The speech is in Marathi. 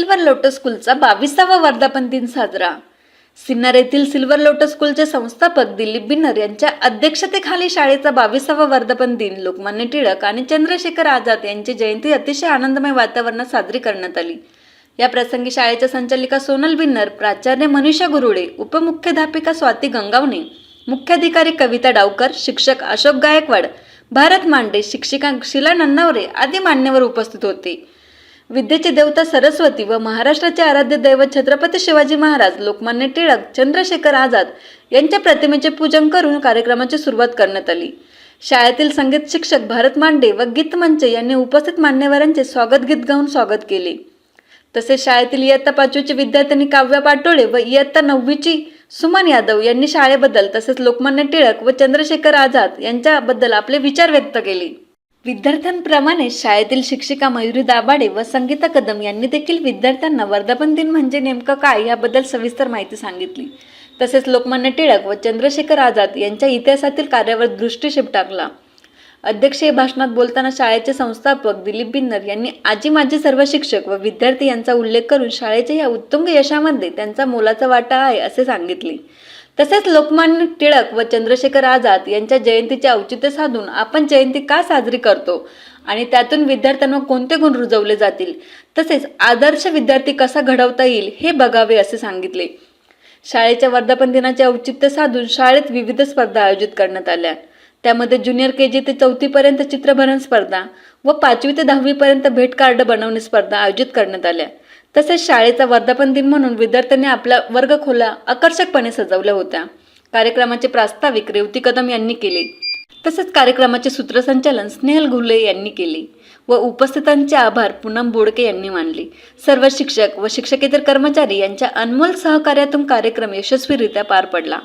सिल्वर लोटस स्कूलचा बावीसावा वर्धापन दिन साजरा. सिन्नर येथील सिल्वर लोटस स्कूलचे संस्थापक दिलीप बिन्नर यांच्या अध्यक्षतेखाली शाळेचा बावीसावा वर्धापन दिन लोकमान्य टिळक आणि चंद्रशेखर आझाद यांची जयंती अतिशय आनंदमय वातावरणात साजरी करण्यात आली. या प्रसंगी शाळेच्या संचालिका सोनल बिन्नर प्राचार्य मनीषा गुरुडे उपमुख्याध्यापिका स्वाती गंगावणे मुख्याधिकारी कविता डावकर शिक्षक अशोक गायकवाड भारत मांडे शिक्षिका शिला नन्नावरे आदी मान्यवर उपस्थित होते. विद्येचे देवता सरस्वती व महाराष्ट्राचे आराध्य दैवत छत्रपती शिवाजी महाराज लोकमान्य टिळक चंद्रशेखर आझाद यांच्या प्रतिमेचे पूजन करून कार्यक्रमाची सुरुवात करण्यात आली. शाळेतील संगीत शिक्षक भारत मांडे व गीत मंच यांनी उपस्थित मान्यवरांचे स्वागत गीत गाऊन स्वागत केले. तसेच शाळेतील इयत्ता पाचवीची विद्यार्थ्यांनी काव्या पाटोळे व इयत्ता नववीची सुमन यादव यांनी शाळेबद्दल तसेच लोकमान्य टिळक व चंद्रशेखर आझाद यांच्याबद्दल आपले विचार व्यक्त केले. विद्यार्थ्यांप्रमाणे शाळेतील शिक्षिका मयुरी दाभाडे व संगीता कदम यांनी देखील विद्यार्थ्यांना वर्धापन दिन म्हणजे नेमकं काय याबद्दल सविस्तर माहिती सांगितली. तसेच लोकमान्य टिळक व चंद्रशेखर आझाद यांच्या इतिहासातील कार्यावर दृष्टिक्षेप टाकला अध्यक्षीय भाषणात बोलताना शाळेचे संस्थापक दिलीप बिन्नर यांनी आजी माजी सर्व शिक्षक व विद्यार्थी यांचा उल्लेख करून शाळेच्या या उत्तुंग यशामध्ये त्यांचा मोलाचा वाटा आहे असे सांगितले. तसेच लोकमान्य टिळक व चंद्रशेखर आझाद यांच्या जयंतीचे औचित्य साधून आपण जयंती का साजरी करतो? आणि त्यातून विद्यार्थ्यांवर कोणते गुण रुजवले जातील? तसेच आदर्श विद्यार्थी कसा घडवता येईल हे बघावे असे सांगितले. शाळेच्या वर्धापन दिनाचे औचित्य साधून शाळेत विविध स्पर्धा आयोजित करण्यात आल्या. त्यामध्ये ज्युनियर के जी ते चौथीपर्यंत चित्रभरण स्पर्धा व पाचवी ते दहावीपर्यंत भेट कार्ड बनवणे स्पर्धा आयोजित करण्यात आल्या. तसेच शाळेचा वर्धापन दिन म्हणून विद्यार्थ्यांनी आपला वर्गखोला आकर्षकपणे सजवल्या होत्या. कार्यक्रमाचे प्रास्ताविक रेवती कदम यांनी केले. तसेच कार्यक्रमाचे सूत्रसंचालन स्नेहल घुले यांनी केले व उपस्थितांचे आभार पूनम बोडके यांनी मानले. सर्व शिक्षक व शिक्षकेतर कर्मचारी यांच्या अनमोल सहकार्यातून कार्यक्रम यशस्वीरित्या पार पडला.